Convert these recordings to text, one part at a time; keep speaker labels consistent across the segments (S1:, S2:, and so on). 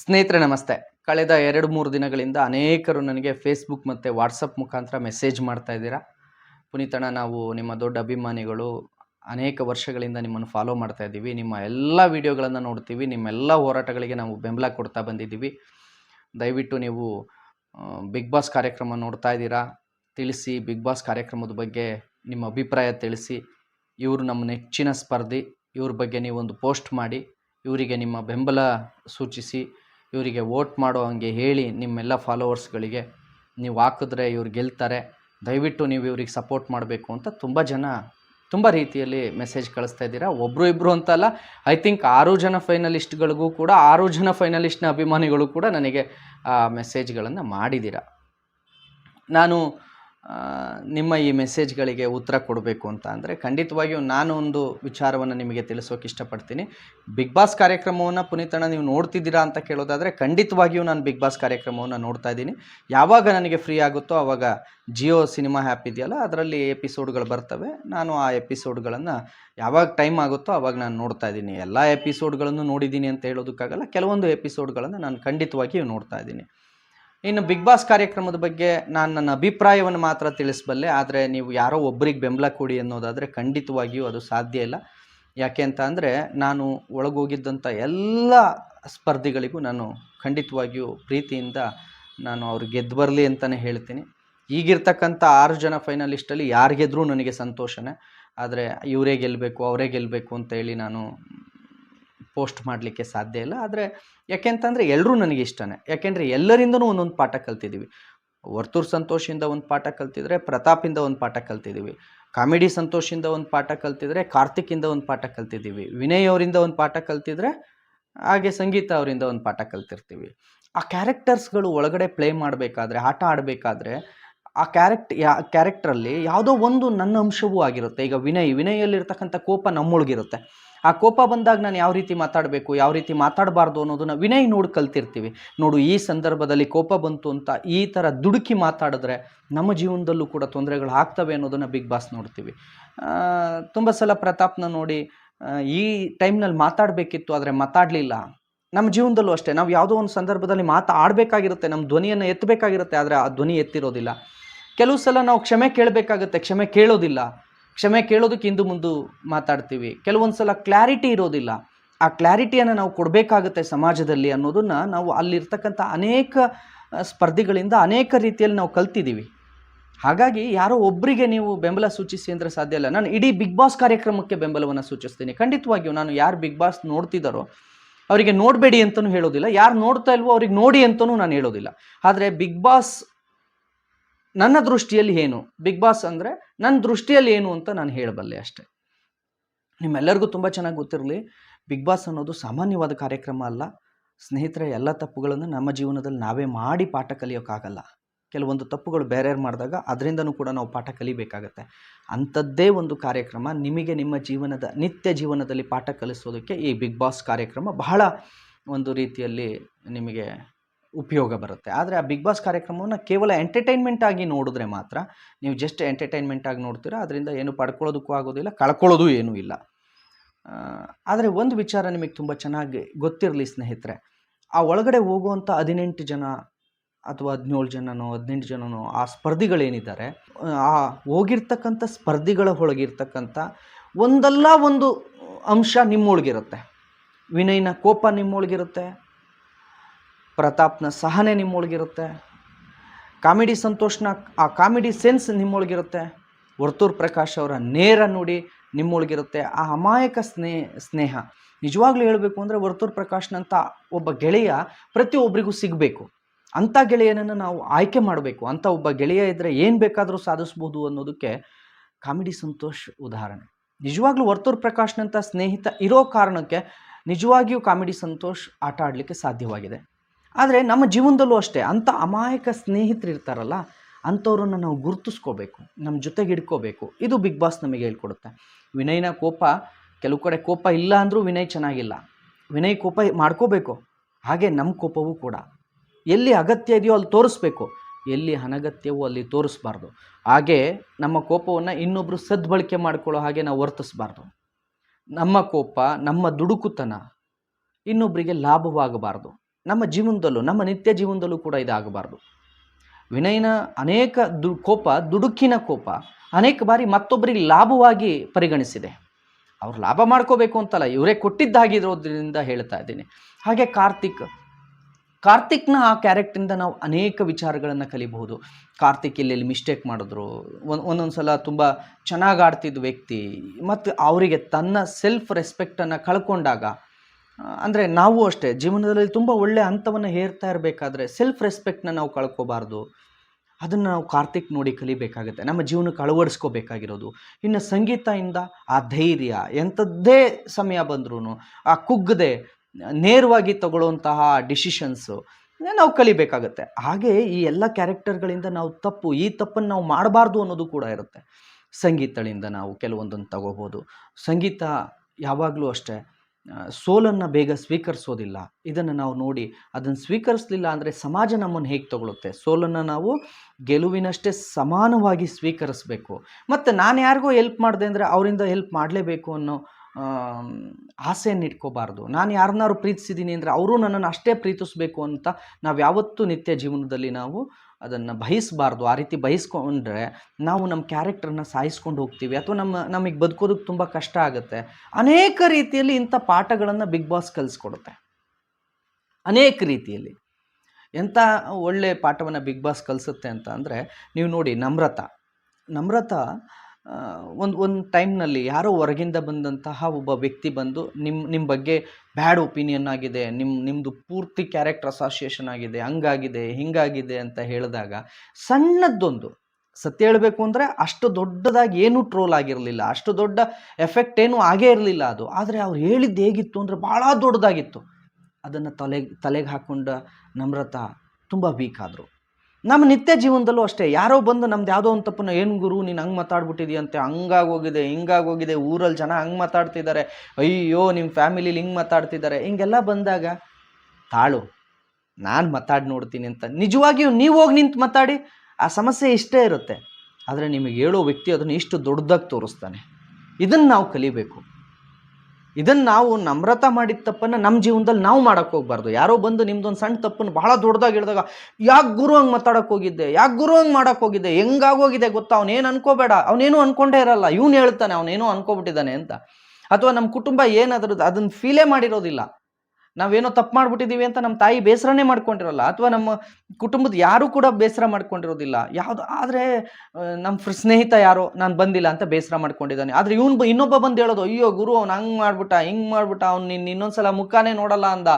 S1: ಸ್ನೇಹಿತರೆ, ನಮಸ್ತೆ. ಕಳೆದ ಎರಡು ಮೂರು ದಿನಗಳಿಂದ ಅನೇಕರು ನನಗೆ ಫೇಸ್ಬುಕ್ ಮತ್ತು ವಾಟ್ಸಪ್ ಮುಖಾಂತರ ಮೆಸೇಜ್ ಮಾಡ್ತಾ ಇದ್ದೀರಾ? ಪುನೀತಣ್ಣ, ನಾವು ನಿಮ್ಮ ದೊಡ್ಡ ಅಭಿಮಾನಿಗಳು ಅನೇಕ ವರ್ಷಗಳಿಂದ ನಿಮ್ಮನ್ನು ಫಾಲೋ ಮಾಡ್ತಾ ಇದ್ದೀವಿ. ನಿಮ್ಮ ಎಲ್ಲ ವಿಡಿಯೋಗಳನ್ನು ನೋಡ್ತೀವಿ. ನಿಮ್ಮೆಲ್ಲ ಹೋರಾಟಗಳಿಗೆ ನಾವು ಬೆಂಬಲ ಕೊಡ್ತಾ ಬಂದಿದ್ದೀವಿ. ದಯವಿಟ್ಟು ನೀವು ಬಿಗ್ ಬಾಸ್ ಕಾರ್ಯಕ್ರಮ ನೋಡ್ತಾ ಇದ್ದೀರಾ? ತಿಳಿಸಿ ಬಿಗ್ ಬಾಸ್ ಕಾರ್ಯಕ್ರಮದ ಬಗ್ಗೆ ನಿಮ್ಮ ಅಭಿಪ್ರಾಯ ತಿಳಿಸಿ. ಇವರು ನಮ್ಮ ನೆಚ್ಚಿನ ಸ್ಪರ್ಧಿ. ಇವ್ರ ಬಗ್ಗೆ ನೀವೊಂದು ಪೋಸ್ಟ್ ಮಾಡಿ. ಇವರಿಗೆ ನಿಮ್ಮ ಬೆಂಬಲ ಸೂಚಿಸಿ. ಇವರಿಗೆ ವೋಟ್ ಮಾಡೋ ಹಂಗೆ ಹೇಳಿ ನಿಮ್ಮೆಲ್ಲ ಫಾಲೋವರ್ಸ್ಗಳಿಗೆ ನೀವು ಹಾಕಿದ್ರೆ ಇವ್ರು ಗೆಲ್ತಾರೆ, ದಯವಿಟ್ಟು ನೀವು ಇವ್ರಿಗೆ ಸಪೋರ್ಟ್ ಮಾಡಬೇಕು ಅಂತ ತುಂಬ ಜನ ತುಂಬ ರೀತಿಯಲ್ಲಿ ಮೆಸೇಜ್ ಕಳಿಸ್ತಾ ಇದ್ದೀರಾ. ಒಬ್ಬರು ಇಬ್ಬರು ಅಂತಲ್ಲ ಐ ಥಿಂಕ್ ಆರು ಜನ ಫೈನಲಿಸ್ಟ್ಗಳಿಗೂ ಕೂಡ, ಆರು ಜನ ಫೈನಲಿಸ್ಟ್ನ ಅಭಿಮಾನಿಗಳು ಕೂಡ ನನಗೆ ಮೆಸೇಜ್ಗಳನ್ನು ಮಾಡಿದ್ದೀರಾ. ನಾನು ನಿಮ್ಮ ಈ ಮೆಸೇಜ್ಗಳಿಗೆ ಉತ್ತರ ಕೊಡಬೇಕು ಅಂತ ಅಂದರೆ ಖಂಡಿತವಾಗಿಯೂ ನಾನು ಒಂದು ವಿಚಾರವನ್ನು ನಿಮಗೆ ತಿಳಿಸೋಕೆ ಇಷ್ಟಪಡ್ತೀನಿ. ಬಿಗ್ ಬಾಸ್ ಕಾರ್ಯಕ್ರಮವನ್ನು ಪುನೀತಣ್ಣ ನೀವು ನೋಡ್ತಿದ್ದೀರಾ ಅಂತ ಕೇಳೋದಾದರೆ ಖಂಡಿತವಾಗಿಯೂ ನಾನು ಬಿಗ್ ಬಾಸ್ ಕಾರ್ಯಕ್ರಮವನ್ನು ನೋಡ್ತಾ ಇದ್ದೀನಿ. ಯಾವಾಗ ನನಗೆ ಫ್ರೀ ಆಗುತ್ತೋ ಆವಾಗ ಜಿಯೋ ಸಿನಿಮಾ ಆ್ಯಪ್ ಇದೆಯಲ್ಲ ಅದರಲ್ಲಿ ಎಪಿಸೋಡ್ಗಳು ಬರ್ತವೆ. ನಾನು ಆ ಎಪಿಸೋಡ್ಗಳನ್ನು ಯಾವಾಗ ಟೈಮ್ ಆಗುತ್ತೋ ಆವಾಗ ನಾನು ನೋಡ್ತಾ ಇದ್ದೀನಿ. ಎಲ್ಲ ಎಪಿಸೋಡ್ಗಳನ್ನು ನೋಡಿದ್ದೀನಿ ಅಂತ ಹೇಳೋದಕ್ಕಾಗಲ್ಲ, ಕೆಲವೊಂದು ಎಪಿಸೋಡ್ಗಳನ್ನು ನಾನು ಖಂಡಿತವಾಗಿಯೂ ನೋಡ್ತಾ ಇದ್ದೀನಿ. ಇನ್ನು ಬಿಗ್ ಬಾಸ್ ಕಾರ್ಯಕ್ರಮದ ಬಗ್ಗೆ ನಾನು ನನ್ನ ಅಭಿಪ್ರಾಯವನ್ನು ಮಾತ್ರ ತಿಳಿಸಬಲ್ಲೆ, ಆದರೆ ನೀವು ಯಾರೋ ಒಬ್ಬರಿಗೆ ಬೆಂಬಲ ಕೊಡಿ ಅನ್ನೋದಾದರೆ ಖಂಡಿತವಾಗಿಯೂ ಅದು ಸಾಧ್ಯ ಇಲ್ಲ. ಯಾಕೆ ಅಂತ ಅಂದರೆ, ನಾನು ಒಳಗೋಗಿದ್ದಂಥ ಎಲ್ಲ ಸ್ಪರ್ಧಿಗಳಿಗೂ ನಾನು ಖಂಡಿತವಾಗಿಯೂ ಪ್ರೀತಿಯಿಂದ ನಾನು ಅವ್ರು ಗೆದ್ದು ಬರಲಿ ಅಂತಲೇ ಹೇಳ್ತೀನಿ. ಈಗಿರ್ತಕ್ಕಂಥ ಆರು ಜನ ಫೈನಲಿಸ್ಟಲ್ಲಿ ಯಾರು ಗೆದ್ದರೂ ನನಗೆ ಸಂತೋಷನೇ. ಆದರೆ ಇವರೇ ಗೆಲ್ಲಬೇಕು ಅವರೇ ಗೆಲ್ಲಬೇಕು ಅಂತ ಹೇಳಿ ನಾನು ಪೋಸ್ಟ್ ಮಾಡಲಿಕ್ಕೆ ಸಾಧ್ಯ ಇಲ್ಲ. ಆದರೆ ಯಾಕೆಂತಂದರೆ ಎಲ್ಲರೂ ನನಗೆ ಇಷ್ಟನೇ. ಯಾಕೆಂದರೆ ಎಲ್ಲರಿಂದನೂ ಒಂದೊಂದು ಪಾಠ ಕಲ್ತಿದ್ದೀವಿ ವರ್ತೂರ್ ಸಂತೋಷಿಂದ ಒಂದು ಪಾಠ ಕಲ್ತಿದ್ರೆ ಪ್ರತಾಪಿಂದ ಒಂದು ಪಾಠ ಕಲ್ತಿದ್ದೀವಿ ಕಾಮಿಡಿ ಸಂತೋಷಿಂದ ಒಂದು ಪಾಠ ಕಲ್ತಿದ್ರೆ ಕಾರ್ತಿಕಿಂದ ಒಂದು ಪಾಠ ಕಲ್ತಿದ್ದೀವಿ ವಿನಯ್ ಅವರಿಂದ ಒಂದು ಪಾಠ ಕಲ್ತಿದ್ರೆ ಹಾಗೆ ಸಂಗೀತ ಅವರಿಂದ ಒಂದು ಪಾಠ ಕಲ್ತಿರ್ತೀವಿ. ಆ ಕ್ಯಾರೆಕ್ಟರ್ಸ್ಗಳು ಒಳಗಡೆ ಪ್ಲೇ ಮಾಡಬೇಕಾದ್ರೆ, ಆಟ ಆಡಬೇಕಾದ್ರೆ ಆ ಕ್ಯಾರೆಕ್ಟ್, ಯಾ, ಕ್ಯಾರೆಕ್ಟ್ರಲ್ಲಿ ಯಾವುದೋ ಒಂದು ನನ್ನ ಅಂಶವೂ ಆಗಿರುತ್ತೆ. ಈಗ ವಿನಯ್ ವಿನಯಲ್ಲಿರ್ತಕ್ಕಂಥ ಕೋಪ ನಮ್ಮೊಳಗಿರುತ್ತೆ. ಆ ಕೋಪ ಬಂದಾಗ ನಾನು ಯಾವ ರೀತಿ ಮಾತಾಡಬೇಕು, ಯಾವ ರೀತಿ ಮಾತಾಡಬಾರ್ದು ಅನ್ನೋದನ್ನ ವಿನಯ್ ನೋಡಿ ಕಲ್ತಿರ್ತೀವಿ. ನೋಡು, ಈ ಸಂದರ್ಭದಲ್ಲಿ ಕೋಪ ಬಂತು ಅಂತ ಈ ಥರ ದುಡುಕಿ ಮಾತಾಡಿದ್ರೆ ನಮ್ಮ ಜೀವನದಲ್ಲೂ ಕೂಡ ತೊಂದರೆಗಳು ಆಗ್ತವೆ ಅನ್ನೋದನ್ನು ಬಿಗ್ ಬಾಸ್ ನೋಡ್ತೀವಿ. ತುಂಬ ಸಲ ಪ್ರತಾಪ್ನ ನೋಡಿ ಈ ಟೈಮ್ನಲ್ಲಿ ಮಾತಾಡಬೇಕಿತ್ತು ಆದರೆ ಮಾತಾಡಲಿಲ್ಲ. ನಮ್ಮ ಜೀವನದಲ್ಲೂ ಅಷ್ಟೇ, ನಾವು ಯಾವುದೋ ಒಂದು ಸಂದರ್ಭದಲ್ಲಿ ಮಾತಾಡಬೇಕಾಗಿರುತ್ತೆ ನಮ್ಮ ಧ್ವನಿಯನ್ನು ಎತ್ತಬೇಕಾಗಿರುತ್ತೆ, ಆದರೆ ಆ ಧ್ವನಿ ಎತ್ತಿರೋದಿಲ್ಲ. ಕೆಲವು ಸಲ ನಾವು ಕ್ಷಮೆ ಕೇಳಬೇಕಾಗುತ್ತೆ, ಕ್ಷಮೆ ಕೇಳೋದಿಲ್ಲ. ಕ್ಷಮೆ ಕೇಳೋದಕ್ಕೆ ಇಂದು ಮುಂದು ಮಾತಾಡ್ತೀವಿ. ಕೆಲವೊಂದು ಸಲ ಕ್ಲಾರಿಟಿ ಇರೋದಿಲ್ಲ. ಆ ಕ್ಲಾರಿಟಿಯನ್ನು ನಾವು ಕೊಡಬೇಕಾಗುತ್ತೆ ಸಮಾಜದಲ್ಲಿ ಅನ್ನೋದನ್ನು ನಾವು ಅಲ್ಲಿರ್ತಕ್ಕಂಥ ಅನೇಕ ಸ್ಪರ್ಧಿಗಳಿಂದ ಅನೇಕ ರೀತಿಯಲ್ಲಿ ನಾವು ಕಲ್ತಿದ್ದೀವಿ. ಹಾಗಾಗಿ ಯಾರೋ ಒಬ್ಬರಿಗೆ ನೀವು ಬೆಂಬಲ ಸೂಚಿಸಿ ಅಂದರೆ ಸಾಧ್ಯ ಇಲ್ಲ. ನಾನು ಇಡೀ ಬಿಗ್ ಬಾಸ್ ಕಾರ್ಯಕ್ರಮಕ್ಕೆ ಬೆಂಬಲವನ್ನು ಸೂಚಿಸ್ತೀನಿ. ಖಂಡಿತವಾಗಿಯೂ ನಾನು ಯಾರು ಬಿಗ್ ಬಾಸ್ ನೋಡ್ತಿದ್ದಾರೋ ಅವರಿಗೆ ನೋಡಬೇಡಿ ಅಂತಲೂ ಹೇಳೋದಿಲ್ಲ. ಯಾರು ನೋಡ್ತಾ ಇಲ್ವೋ ಅವ್ರಿಗೆ ನೋಡಿ ಅಂತಲೂ ನಾನು ಹೇಳೋದಿಲ್ಲ. ಆದರೆ ಬಿಗ್ ಬಾಸ್ ನನ್ನ ದೃಷ್ಟಿಯಲ್ಲಿ ಏನು? ಬಿಗ್ ಬಾಸ್ ಅಂದರೆ ನನ್ನ ದೃಷ್ಟಿಯಲ್ಲಿ ಏನು ಅಂತ ನಾನು ಹೇಳಬಲ್ಲೆ ಅಷ್ಟೇ. ನಿಮ್ಮೆಲ್ಲರಿಗೂ ತುಂಬ ಚೆನ್ನಾಗಿ ಗೊತ್ತಿರಲಿ, ಬಿಗ್ ಬಾಸ್ ಅನ್ನೋದು ಸಾಮಾನ್ಯವಾದ ಕಾರ್ಯಕ್ರಮ ಅಲ್ಲ. ಸ್ನೇಹಿತರೆ, ಎಲ್ಲ ತಪ್ಪುಗಳನ್ನು ನಮ್ಮ ಜೀವನದಲ್ಲಿ ನಾವೇ ಮಾಡಿ ಪಾಠ ಕಲಿಯೋಕ್ಕಾಗಲ್ಲ ಕೆಲವೊಂದು ತಪ್ಪುಗಳು ಬೇರೆಯವ್ರು ಮಾಡಿದಾಗ ಅದರಿಂದನೂ ಕೂಡ ನಾವು ಪಾಠ ಕಲಿಬೇಕಾಗತ್ತೆ. ಅಂಥದ್ದೇ ಒಂದು ಕಾರ್ಯಕ್ರಮ. ನಿಮಗೆ ನಿಮ್ಮ ಜೀವನದ, ನಿತ್ಯ ಜೀವನದಲ್ಲಿ ಪಾಠ ಕಲಿಸೋದಕ್ಕೆ ಈ ಬಿಗ್ ಬಾಸ್ ಕಾರ್ಯಕ್ರಮ ಬಹಳ ಒಂದು ರೀತಿಯಲ್ಲಿ ನಿಮಗೆ ಉಪಯೋಗ ಬರುತ್ತೆ. ಆದರೆ ಆ ಬಿಗ್ ಬಾಸ್ ಕಾರ್ಯಕ್ರಮವನ್ನು ಕೇವಲ ಎಂಟರ್ಟೈನ್ಮೆಂಟ್ ಆಗಿ ನೋಡಿದ್ರೆ ಮಾತ್ರ, ನೀವು ಜಸ್ಟ್ ಎಂಟರ್ಟೈನ್ಮೆಂಟ್ ಆಗಿ ನೋಡ್ತೀರಾ, ಅದರಿಂದ ಏನು ಪಡ್ಕೊಳ್ಳೋದಕ್ಕೂ ಆಗೋದಿಲ್ಲ, ಕಳ್ಕೊಳ್ಳೋದು ಏನೂ ಇಲ್ಲ. ಆದರೆ ಒಂದು ವಿಚಾರ ನಿಮಗೆ ತುಂಬ ಚೆನ್ನಾಗಿ ಗೊತ್ತಿರಲಿ ಸ್ನೇಹಿತರೆ, ಆ ಒಳಗಡೆ ಹೋಗುವಂಥ ಹದಿನೆಂಟು ಜನ ಅಥವಾ ಹದಿನೇಳು ಜನನೋ, ಹದಿನೆಂಟು ಜನನೋ ಆ ಸ್ಪರ್ಧಿಗಳೇನಿದ್ದಾರೆ, ಆ ಹೋಗಿರ್ತಕ್ಕಂಥ ಸ್ಪರ್ಧಿಗಳ ಒಳಗಿರ್ತಕ್ಕಂಥ ಒಂದಲ್ಲ ಒಂದು ಅಂಶ ನಿಮ್ಮೊಳಗಿರುತ್ತೆ. ವಿನಯನ ಕೋಪ ನಿಮ್ಮೊಳಗಿರುತ್ತೆ. ಪ್ರತಾಪ್ನ ಸಹನೆ ನಿಮ್ಮೊಳಗಿರುತ್ತೆ. ಕಾಮಿಡಿ ಸಂತೋಷನ, ಆ ಕಾಮಿಡಿ ಸೆನ್ಸ್ ನಿಮ್ಮೊಳಗಿರುತ್ತೆ. ವರ್ತೂರ್ ಪ್ರಕಾಶ್ ಅವರ ನೇರ ನುಡಿ ನಿಮ್ಮೊಳಗಿರುತ್ತೆ. ಆ ಅಮಾಯಕ ಸ್ನೇಹ ಸ್ನೇಹ. ನಿಜವಾಗ್ಲೂ ಹೇಳಬೇಕು ಅಂದರೆ ವರ್ತೂರ್ ಪ್ರಕಾಶ್ನಂಥ ಒಬ್ಬ ಗೆಳೆಯ ಪ್ರತಿಯೊಬ್ಬರಿಗೂ ಸಿಗಬೇಕು. ಅಂಥ ಗೆಳೆಯನನ್ನು ನಾವು ಆಯ್ಕೆ ಮಾಡಬೇಕು. ಅಂಥ ಒಬ್ಬ ಗೆಳೆಯ ಇದ್ದರೆ ಏನು ಬೇಕಾದರೂ ಸಾಧಿಸ್ಬೋದು ಅನ್ನೋದಕ್ಕೆ ಕಾಮಿಡಿ ಸಂತೋಷ್ ಉದಾಹರಣೆ. ನಿಜವಾಗ್ಲೂ ವರ್ತೂರ್ ಪ್ರಕಾಶ್ನಂಥ ಸ್ನೇಹಿತ ಇರೋ ಕಾರಣಕ್ಕೆ ನಿಜವಾಗಿಯೂ ಕಾಮಿಡಿ ಸಂತೋಷ್ ಆಟ ಆಡಲಿಕ್ಕೆ ಸಾಧ್ಯವಾಗಿದೆ. ಆದರೆ ನಮ್ಮ ಜೀವನದಲ್ಲೂ ಅಷ್ಟೇ, ಅಂಥ ಅಮಾಯಕ ಸ್ನೇಹಿತರು ಇರ್ತಾರಲ್ಲ, ಅಂಥವ್ರನ್ನ ನಾವು ಗುರುತಿಸ್ಕೋಬೇಕು, ನಮ್ಮ ಜೊತೆಗೆ ಇಡ್ಕೋಬೇಕು ಇದು ಬಿಗ್ ಬಾಸ್ ನಮಗೆ ಹೇಳ್ಕೊಡುತ್ತೆ. ವಿನಯ್ನ ಕೋಪ, ಕೆಲವು ಕಡೆ ಕೋಪ ಇಲ್ಲ ಅಂದರೂ ವಿನಯ್ ಚೆನ್ನಾಗಿಲ್ಲ. ವಿನಯ್ ಕೋಪ ಮಾಡ್ಕೋಬೇಕು. ಹಾಗೆ ನಮ್ಮ ಕೋಪವೂ ಕೂಡ. ಎಲ್ಲಿ ಅಗತ್ಯ ಇದೆಯೋ ಅಲ್ಲಿ ತೋರಿಸ್ಬೇಕು. ಎಲ್ಲಿ ಅನಗತ್ಯವೋ ಅಲ್ಲಿ ತೋರಿಸ್ಬಾರ್ದು. ಹಾಗೆ ನಮ್ಮ ಕೋಪವನ್ನು ಇನ್ನೊಬ್ಬರು ಸದ್ಬಳಕೆ ಮಾಡ್ಕೊಳ್ಳೋ ಹಾಗೆ ನಾವು ವರ್ತಿಸ್ಬಾರ್ದು. ನಮ್ಮ ಕೋಪ, ನಮ್ಮ ದುಡುಕುತನ ಇನ್ನೊಬ್ಬರಿಗೆ ಲಾಭವಾಗಬಾರ್ದು. ನಮ್ಮ ಜೀವನದಲ್ಲೂ, ನಮ್ಮ ನಿತ್ಯ ಜೀವನದಲ್ಲೂ ಕೂಡ ಇದಾಗಬಾರ್ದು ವಿನಯನ ಅನೇಕ ದು, ಕೋಪ, ದುಡುಕಿನ ಕೋಪ, ಅನೇಕ ಬಾರಿ ಮತ್ತೊಬ್ಬರಿಗೆ ಲಾಭವಾಗಿ ಪರಿಗಣಿಸಿದೆ. ಅವ್ರು ಲಾಭ ಮಾಡ್ಕೋಬೇಕು ಅಂತಲ್ಲ, ಇವರೇ ಕೊಟ್ಟಿದ್ದಾಗಿರೋದ್ರಿಂದ ಹೇಳ್ತಾ ಇದ್ದೀನಿ. ಹಾಗೆ ಕಾರ್ತಿಕ್, ಕಾರ್ತಿಕ್ನ ಆ ಕ್ಯಾರೆಕ್ಟ್ರಿಂದ ನಾವು ಅನೇಕ ವಿಚಾರಗಳನ್ನು ಕಲಿಬಹುದು. ಕಾರ್ತಿಕ್ ಇಲ್ಲಿ ಮಿಸ್ಟೇಕ್ ಮಾಡಿದ್ರು ಒಂದು ಒಂದೊಂದು ಸಲ ತುಂಬ ಚೆನ್ನಾಗಿ ಆಡ್ತಿದ್ದ ವ್ಯಕ್ತಿ, ಮತ್ತು ಅವರಿಗೆ ತನ್ನ ಸೆಲ್ಫ್ ರೆಸ್ಪೆಕ್ಟನ್ನು ಕಳ್ಕೊಂಡಾಗ ಅಂದರೆ ನಾವು ಅಷ್ಟೇ, ಜೀವನದಲ್ಲಿ ತುಂಬ ಒಳ್ಳೆ ಹಂತವನ್ನು ಹೇರ್ತಾ ಇರಬೇಕಾದ್ರೆ ಸೆಲ್ಫ್ ರೆಸ್ಪೆಕ್ಟ್ನ ನಾವು ಕಳ್ಕೋಬಾರ್ದು. ಅದನ್ನು ನಾವು ಕಾರ್ತಿಕ್ ನೋಡಿ ಕಲಿಬೇಕಾಗುತ್ತೆ, ನಮ್ಮ ಜೀವನಕ್ಕೆ ಅಳವಡಿಸ್ಕೋಬೇಕಾಗಿರೋದು. ಇನ್ನು ಸಂಗೀತದಿಂದ ಆ ಧೈರ್ಯ, ಎಂಥದ್ದೇ ಸಮಯ ಬಂದ್ರೂ ಆ ಕುಗ್ಗದೆ ನೇರವಾಗಿ ತಗೊಳ್ಳುವಂತಹ ಡಿಸಿಷನ್ಸು ನಾವು ಕಲಿಬೇಕಾಗತ್ತೆ. ಹಾಗೆ ಈ ಎಲ್ಲ ಕ್ಯಾರೆಕ್ಟರ್ಗಳಿಂದ ನಾವು ತಪ್ಪು, ಈ ತಪ್ಪನ್ನು ನಾವು ಮಾಡಬಾರ್ದು ಅನ್ನೋದು ಕೂಡ ಇರುತ್ತೆ. ಸಂಗೀತಗಳಿಂದ ನಾವು ಕೆಲವೊಂದನ್ನು ತಗೋಬೋದು ಸಂಗೀತ ಯಾವಾಗಲೂ ಅಷ್ಟೇ ಸೋಲನ್ನು ಬೇಗ ಸ್ವೀಕರಿಸೋದಿಲ್ಲ. ಇದನ್ನು ನಾವು ನೋಡಿ ಅದನ್ನು ಸ್ವೀಕರಿಸಲಿಲ್ಲ ಅಂದರೆ ಸಮಾಜ ನಮ್ಮನ್ನು ಹೇಗೆ ತಗೊಳುತ್ತೆ? ಸೋಲನ್ನು ನಾವು ಗೆಲುವಿನಷ್ಟೇ ಸಮಾನವಾಗಿ ಸ್ವೀಕರಿಸಬೇಕು. ಮತ್ತು ನಾನು ಯಾರಿಗೋ ಹೆಲ್ಪ್ ಮಾಡಿದೆ ಅಂದರೆ ಅವರಿಂದ ಹೆಲ್ಪ್ ಮಾಡಲೇಬೇಕು ಅನ್ನೋ ಆಸೆಯನ್ನು ಇಟ್ಕೋಬಾರ್ದು. ನಾನು ಯಾರನ್ನಾರು ಪ್ರೀತಿಸಿದ್ದೀನಿ ಅಂದರೆ ಅವರು ನನ್ನನ್ನು ಅಷ್ಟೇ ಪ್ರೀತಿಸಬೇಕು ಅಂತ ನಾವು ಯಾವತ್ತೂ ನಿತ್ಯ ಜೀವನದಲ್ಲಿ ನಾವು ಅದನ್ನು ಬಯಸಬಾರ್ದು ಆ ರೀತಿ ಬಯಸ್ಕೊಂಡ್ರೆ ನಾವು ನಮ್ಮ ಕ್ಯಾರೆಕ್ಟರ್ನ ಸಾಯಿಸ್ಕೊಂಡು ಹೋಗ್ತೀವಿ. ಅಥವಾ ನಮ್ಮ, ನಮಗೆ ಬದುಕೋದಕ್ಕೆ ತುಂಬ ಕಷ್ಟ ಆಗುತ್ತೆ. ಅನೇಕ ರೀತಿಯಲ್ಲಿ ಇಂಥ ಪಾಠಗಳನ್ನು ಬಿಗ್ ಬಾಸ್ ಕಲಿಸ್ಕೊಡುತ್ತೆ. ಅನೇಕ ರೀತಿಯಲ್ಲಿ. ಎಂಥ ಒಳ್ಳೆಯ ಪಾಠವನ್ನು ಬಿಗ್ ಬಾಸ್ ಕಲಿಸುತ್ತೆ ಅಂತ ಅಂದರೆ, ನೀವು ನೋಡಿ ನಮ್ರತ. ನಮ್ರತಾ ಒಂದು ಒಂದು ಟೈಮ್ನಲ್ಲಿ ಯಾರೋ ಹೊರಗಿಂದ ಬಂದಂತಹ ಒಬ್ಬ ವ್ಯಕ್ತಿ ಬಂದು ನಿಮ್ಮ ನಿಮ್ಮ ಬಗ್ಗೆ ಬ್ಯಾಡ್ ಒಪಿನಿಯನ್ ಆಗಿದೆ ನಿಮ್ಮ ನಿಮ್ಮದು ಪೂರ್ತಿ ಕ್ಯಾರೆಕ್ಟರ್ ಅಸೋಸಿಯೇಷನ್ ಆಗಿದೆ, ಹಂಗಾಗಿದೆ, ಹಿಂಗಾಗಿದೆ ಅಂತ ಹೇಳಿದಾಗ ಸಣ್ಣದ್ದೊಂದು, ಸತ್ಯ ಹೇಳಬೇಕು ಅಂದರೆ ಅಷ್ಟು ದೊಡ್ಡದಾಗಿ ಏನೂ ಟ್ರೋಲ್ ಆಗಿರಲಿಲ್ಲ, ಅಷ್ಟು ದೊಡ್ಡ ಎಫೆಕ್ಟ್ ಏನೂ ಆಗೇ ಇರಲಿಲ್ಲ ಅದು. ಆದರೆ ಅವ್ರು ಹೇಳಿದ್ದು ಹೇಗಿತ್ತು ಅಂದರೆ ಭಾಳ ದೊಡ್ಡದಾಗಿತ್ತು. ಅದನ್ನು ತಲೆಗೆ ತಲೆಗೆ ಹಾಕ್ಕೊಂಡ ನಮ್ರತ ತುಂಬ ವೀಕ್ ಆದರು. ನಮ್ಮ ನಿತ್ಯ ಜೀವನದಲ್ಲೂ ಅಷ್ಟೇ. ಯಾರೋ ಬಂದು ನಮ್ದು ಯಾವುದೋ ಒಂದು ತಪ್ಪನ್ನು, ಏನು ಗುರು, ನೀನು ಹಂಗೆ ಮಾತಾಡ್ಬಿಟ್ಟಿದೆಯಂತೆ, ಹಂಗಾಗೋಗಿದೆ, ಹಿಂಗಾಗೋಗಿದೆ, ಊರಲ್ಲಿ ಜನ ಹಂಗೆ ಮಾತಾಡ್ತಿದ್ದಾರೆ, ಅಯ್ಯೋ ನಿಮ್ಮ ಫ್ಯಾಮಿಲಿಲಿ ಹಿಂಗೆ ಮಾತಾಡ್ತಿದ್ದಾರೆ. ಹಿಂಗೆಲ್ಲ ಬಂದಾಗ, ತಾಳು, ನಾನು ಮಾತಾಡಿ ನೋಡ್ತೀನಿ ಅಂತ. ನಿಜವಾಗಿಯೂ ನೀವು ಹೋಗಿ ನಿಂತು ಮಾತಾಡಿ, ಆ ಸಮಸ್ಯೆ ಇಷ್ಟೇ ಇರುತ್ತೆ. ಆದರೆ ನಿಮಗೆ ಹೇಳೋ ವ್ಯಕ್ತಿ ಅದನ್ನು ಇಷ್ಟು ದೊಡ್ಡದಾಗಿ ತೋರಿಸ್ತಾನೆ. ಇದನ್ನು ನಾವು ಕಲಿಬೇಕು. ಇದನ್ನು ನಾವು ನಮ್ರತ ಮಾಡಿದ ತಪ್ಪನ್ನು ನಮ್ಮ ಜೀವನದಲ್ಲಿ ನಾವು ಮಾಡೋಕ್ಕೆ ಹೋಗ್ಬಾರ್ದು. ಯಾರೋ ಬಂದು ನಿಮ್ದೊಂದು ಸಣ್ಣ ತಪ್ಪನ್ನು ಬಹಳ ದೊಡ್ಡದಾಗಿ ಹೇಳಿದಾಗ ಯಾಕೆ ಗುರು ಹಂಗೆ ಮಾತಾಡಕ್ಕೆ ಹೋಗಿದ್ದೆ ಯಾಕೆ ಗುರು ಹಂಗೆ ಮಾಡೋಕೆ ಹೋಗಿದ್ದೆ ಹೆಂಗಾಗೋಗಿದೆ ಗೊತ್ತಾ? ಅವನೇನು ಅನ್ಕೋಬೇಡ. ಅವನೇನು ಅನ್ಕೊಂಡೇ ಇರಲ್ಲ. ಇವನು ಹೇಳ್ತಾನೆ ಅವನೇನೋ ಅನ್ಕೋಬಿಟ್ಟಿದ್ದಾನೆ ಅಂತ. ಅಥವಾ ನಮ್ಮ ಕುಟುಂಬ ಏನಾದ್ರದ್ದು ಅದನ್ನು ಫೀಲೇ ಮಾಡಿರೋದಿಲ್ಲ. ನಾವೇನೋ ತಪ್ಪು ಮಾಡ್ಬಿಟ್ಟಿದ್ದೀವಿ ಅಂತ ನಮ್ಮ ತಾಯಿ ಬೇಸರನೇ ಮಾಡ್ಕೊಂಡಿರಲ್ಲ, ಅಥವಾ ನಮ್ಮ ಕುಟುಂಬದ ಯಾರೂ ಕೂಡ ಬೇಸರ ಮಾಡ್ಕೊಂಡಿರೋದಿಲ್ಲ. ಯಾವುದು, ಆದರೆ ನಮ್ಮ ಸ್ನೇಹಿತ ಯಾರೋ, ನಾನು ಬಂದಿಲ್ಲ ಅಂತ ಬೇಸರ ಮಾಡ್ಕೊಂಡಿದ್ದಾನೆ. ಆದರೆ ಇವನು ಇನ್ನೊಬ್ಬ ಬಂದು ಹೇಳೋದು, ಅಯ್ಯೋ ಗುರು, ಅವ್ನು ಹಂಗೆ ಮಾಡ್ಬಿಟ್ಟ, ಹಿಂಗೆ ಮಾಡ್ಬಿಟ್ಟ, ಅವ್ನು ನಿನ್ನ ಇನ್ನೊಂದ್ಸಲ ಮುಖಾನೇ ನೋಡಲ್ಲ ಅಂದ.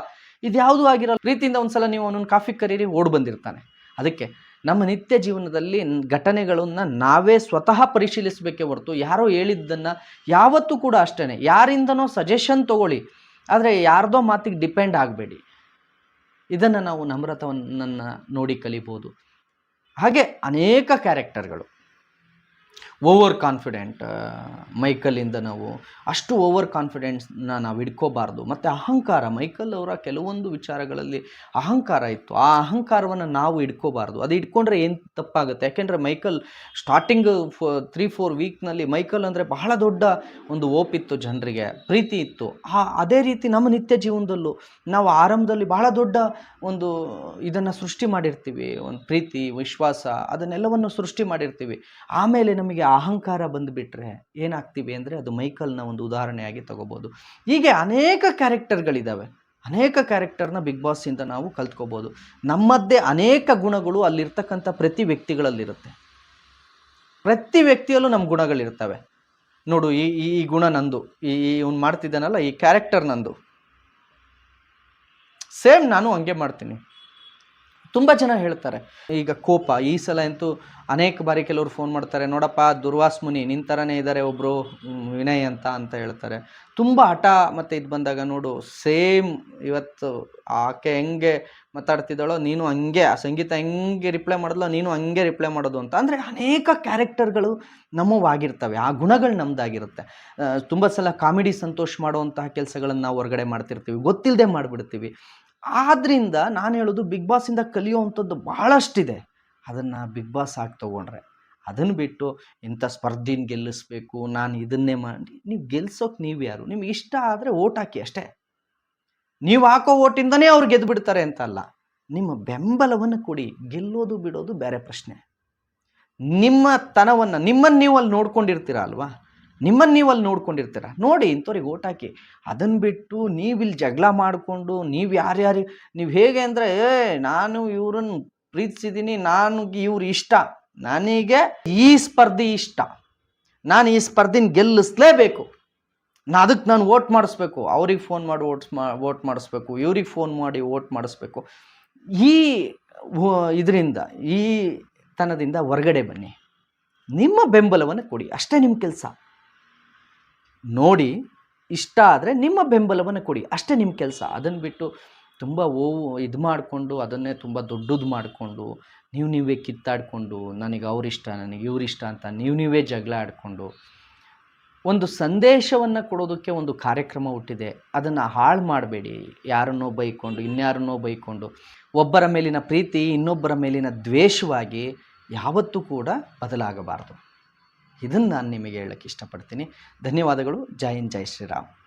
S1: ಇದು ಯಾವುದೂ ಆಗಿರಲ್ಲ ರೀತಿಯಿಂದ ಒಂದ್ಸಲ ನೀವು ಅವನನ್ನು ಕಾಫಿ ಕರೀರಿ, ಓಡ್ ಬಂದಿರ್ತಾನೆ. ಅದಕ್ಕೆ ನಮ್ಮ ನಿತ್ಯ ಜೀವನದಲ್ಲಿ ಘಟನೆಗಳನ್ನು ನಾವೇ ಸ್ವತಃ ಪರಿಶೀಲಿಸಬೇಕೇ ಹೊರತು, ಯಾರೋ ಹೇಳಿದ್ದನ್ನು ಯಾವತ್ತೂ ಕೂಡ ಅಷ್ಟೇ ಯಾರಿಂದನೋ ಸಜೆಷನ್ ತಗೊಳ್ಳಿ. ಆದರೆ ಯಾರ್ದೋ ಮಾತಿಗೆ ಡಿಪೆಂಡ್ ಆಗಬೇಡಿ. ಇದನ್ನು ನಾವು ನಮ್ರತವನ್ನು ನೋಡಿ ಕಲಿಬೋದು. ಹಾಗೆ ಅನೇಕ ಕ್ಯಾರೆಕ್ಟರ್ಗಳು. ಓವರ್ ಕಾನ್ಫಿಡೆಂಟ್ ಮೈಕಲ್ಲಿಂದ ನಾವು ಅಷ್ಟು ಓವರ್ ಕಾನ್ಫಿಡೆನ್ಸ್ನ ನಾವು ಇಟ್ಕೋಬಾರ್ದು ಮತ್ತು ಅಹಂಕಾರ, ಮೈಕಲ್ ಅವರ ಕೆಲವೊಂದು ವಿಚಾರಗಳಲ್ಲಿ ಅಹಂಕಾರ ಇತ್ತು. ಆ ಅಹಂಕಾರವನ್ನು ನಾವು ಇಟ್ಕೋಬಾರ್ದು ಅದು ಇಟ್ಕೊಂಡ್ರೆ ಏನು ತಪ್ಪಾಗುತ್ತೆ? ಯಾಕೆಂದರೆ Michael starting four three four ವೀಕ್ನಲ್ಲಿ Michael ಅಂದರೆ ಬಹಳ ದೊಡ್ಡ ಒಂದು ಓಪಿತ್ತು ಜನರಿಗೆ, ಪ್ರೀತಿ ಇತ್ತು. ಆ, ಅದೇ ರೀತಿ ನಮ್ಮ ನಿತ್ಯ ಜೀವನದಲ್ಲೂ ನಾವು ಆರಂಭದಲ್ಲಿ ಬಹಳ ದೊಡ್ಡ ಒಂದು ಇದನ್ನು ಸೃಷ್ಟಿ ಮಾಡಿರ್ತೀವಿ. ಒಂದು ಪ್ರೀತಿ, ವಿಶ್ವಾಸ, ಅದನ್ನೆಲ್ಲವನ್ನು ಸೃಷ್ಟಿ ಮಾಡಿರ್ತೀವಿ. ಆಮೇಲೆ ನಮಗೆ ಅಹಂಕಾರ ಬಂದುಬಿಟ್ರೆ ಏನಾಗ್ತೀವಿ ಅಂದರೆ ಅದು ಮೈಕಲ್ನ ಒಂದು ಉದಾಹರಣೆಯಾಗಿ ತಗೋಬೋದು. ಹೀಗೆ ಅನೇಕ ಕ್ಯಾರೆಕ್ಟರ್ಗಳಿದ್ದಾವೆ ಅನೇಕ ಕ್ಯಾರೆಕ್ಟರ್ನ ಬಿಗ್ ಬಾಸಿಂದ ನಾವು ಕಲ್ತ್ಕೋಬೋದು. ನಮ್ಮದ್ದೇ ಅನೇಕ ಗುಣಗಳು ಅಲ್ಲಿರ್ತಕ್ಕಂಥ ಪ್ರತಿ ವ್ಯಕ್ತಿಗಳಲ್ಲಿರುತ್ತೆ. ಪ್ರತಿ ವ್ಯಕ್ತಿಯಲ್ಲೂ ನಮ್ಮ ಗುಣಗಳಿರ್ತವೆ. ನೋಡು, ಈ ಈ ಗುಣ ನಂದು. ಈ ಇವ್ನು ಮಾಡ್ತಿದ್ದಾನಲ್ಲ, ಈ ಕ್ಯಾರೆಕ್ಟರ್ ನಂದು. ಸೇಮ್ ನಾನು ಹಂಗೆ ಮಾಡ್ತೀನಿ. ತುಂಬ ಜನ ಹೇಳ್ತಾರೆ. ಈಗ ಕೋಪ, ಈ ಸಲ ಅಂತೂ ಅನೇಕ ಬಾರಿ ಕೆಲವರು ಫೋನ್ ಮಾಡ್ತಾರೆ, ನೋಡಪ್ಪ, ದುರ್ವಾಸ್ ಮುನಿ ನಿನ್ನ ಥರನೇ ಇದ್ದಾರೆ ಒಬ್ಬರು ವಿನಯ್ ಅಂತ ಅಂತ ಹೇಳ್ತಾರೆ. ತುಂಬ ಹಠ ಮತ್ತು ಇದು ಬಂದಾಗ ನೋಡು, ಸೇಮ್ ಇವತ್ತು ಆಕೆ ಹೆಂಗೆ ಮಾತಾಡ್ತಿದ್ದಾಳೋ, ನೀನು ಹಂಗೆ, ಆ ಸಂಗೀತ ಹೆಂಗೆ ರಿಪ್ಲೈ ಮಾಡಿದ್ಲೋ, ನೀನು ಹಂಗೆ ರಿಪ್ಲೈ ಮಾಡೋದು ಅಂತ. ಅಂದರೆ ಅನೇಕ ಕ್ಯಾರೆಕ್ಟರ್ಗಳು ನಮ್ಮವಾಗಿರ್ತವೆ, ಆ ಗುಣಗಳು ನಮ್ಮದಾಗಿರುತ್ತೆ ತುಂಬ ಸಲ ಕಾಮಿಡಿ ಸಂತೋಷ ಮಾಡುವಂತಹ ಕೆಲಸಗಳನ್ನು ನಾವು ಹೊರಗಡೆ ಮಾಡ್ತಿರ್ತೀವಿ ಗೊತ್ತಿಲ್ಲದೆ ಮಾಡಿಬಿಡ್ತೀವಿ. ಆದ್ದರಿಂದ ನಾನು ಹೇಳೋದು ಬಿಗ್ ಬಾಸಿಂದ ಕಲಿಯುವಂಥದ್ದು ಬಹಳಷ್ಟಿದೆ. ಅದನ್ನು ಬಿಗ್ ಬಾಸ್ ಆಗಿ ತೊಗೊಂಡ್ರೆ. ಅದನ್ನು ಬಿಟ್ಟು ಇಂಥ ಸ್ಪರ್ಧಿನ ಗೆಲ್ಲಿಸ್ಬೇಕು, ನಾನು ಇದನ್ನೇ ಮಾಡಿ, ನೀವು ಗೆಲ್ಸೋಕೆ ನೀವು ಯಾರು? ನಿಮ್ಗೆ ಇಷ್ಟ ಆದರೆ ಓಟ್ ಹಾಕಿ ಅಷ್ಟೇ. ನೀವು ಹಾಕೋ ಓಟಿಂದನೇ ಅವ್ರು ಗೆದ್ದು ಬಿಡ್ತಾರೆ ಅಂತ ಅಲ್ಲ ನಿಮ್ಮ ಬೆಂಬಲವನ್ನು ಕೊಡಿ. ಗೆಲ್ಲೋದು ಬಿಡೋದು ಬೇರೆ ಪ್ರಶ್ನೆ. ನಿಮ್ಮ ತನವನ್ನು ನಿಮ್ಮನ್ನು ನೀವು ಅಲ್ಲಿ ನೋಡ್ಕೊಂಡಿರ್ತೀರ ಅಲ್ವಾ? ನಿಮ್ಮನ್ನು ನೀವು ಅಲ್ಲಿ ನೋಡ್ಕೊಂಡಿರ್ತೀರ? ನೋಡಿ, ಇಂಥವ್ರಿಗೆ ಓಟ್ ಹಾಕಿ. ಅದನ್ನು ಬಿಟ್ಟು ನೀವಿಲ್ಲಿ ಜಗಳ ಮಾಡಿಕೊಂಡು, ನೀವು ಯಾರ್ಯಾರು, ನೀವು ಹೇಗೆ ಅಂದರೆ, ಏ, ನಾನು ಇವ್ರನ್ನ ಪ್ರೀತಿಸಿದ್ದೀನಿ ನಾನು ಇವ್ರು ಇಷ್ಟ. ನನಗೆ ಈ ಸ್ಪರ್ಧೆ ಇಷ್ಟ. ನಾನು ಈ ಸ್ಪರ್ಧಿನ ಗೆಲ್ಲಿಸ್ಲೇಬೇಕು. ನಾ ಅದಕ್ಕೆ ನಾನು ವೋಟ್ ಮಾಡಿಸ್ಬೇಕು. ಅವ್ರಿಗೆ ಫೋನ್ ಮಾಡಿ ಓಟ್ಸ್ ಮಾ ವೋಟ್ ಮಾಡಿಸ್ಬೇಕು. ಇವ್ರಿಗೆ ಫೋನ್ ಮಾಡಿ ವೋಟ್ ಮಾಡಿಸ್ಬೇಕು. ಈ ಇದರಿಂದ, ಈ ತನದಿಂದ ಹೊರಗಡೆ ಬನ್ನಿ. ನಿಮ್ಮ ಬೆಂಬಲವನ್ನು ಕೊಡಿ. ಅಷ್ಟೇ ನಿಮ್ಮ ಕೆಲಸ. ನೋಡಿ ಇಷ್ಟ ಆದರೆ ನಿಮ್ಮ ಬೆಂಬಲವನ್ನು ಕೊಡಿ. ಅಷ್ಟೇ ನಿಮ್ಮ ಕೆಲಸ. ಅದನ್ನು ಬಿಟ್ಟು ತುಂಬ ಓವು ಇದು ಮಾಡಿಕೊಂಡು, ಅದನ್ನೇ ತುಂಬ ದೊಡ್ಡದು ಮಾಡಿಕೊಂಡು, ನೀವು ನೀವೇ ಕಿತ್ತಾಡಿಕೊಂಡು, ನನಗೆ ಅವರಿಷ್ಟ ನನಗೆ ಇವರಿಷ್ಟ ಅಂತ ನೀವು ನೀವೇ ಜಗಳ ಆಡಿಕೊಂಡು, ಒಂದು ಸಂದೇಶವನ್ನು ಕೊಡೋದಕ್ಕೆ ಒಂದು ಕಾರ್ಯಕ್ರಮ ಹುಟ್ಟಿದೆ. ಅದನ್ನು ಹಾಳು ಮಾಡಬೇಡಿ. ಯಾರನ್ನೋ ಬೈಕೊಂಡು, ಇನ್ಯಾರನ್ನೋ ಬೈಕೊಂಡು, ಒಬ್ಬರ ಮೇಲಿನ ಪ್ರೀತಿ, ಇನ್ನೊಬ್ಬರ ಮೇಲಿನ ದ್ವೇಷವಾಗಿ ಯಾವತ್ತೂ ಕೂಡ ಬದಲಾಗಬಾರ್ದು. ಇದನ್ನು ನಾನು ನಿಮಗೆ ಹೇಳಕ್ಕೆ ಇಷ್ಟಪಡ್ತೀನಿ. ಧನ್ಯವಾದಗಳು. ಜೈ ಹಿಂದ್ ಜೈ ಶ್ರೀರಾಮ್.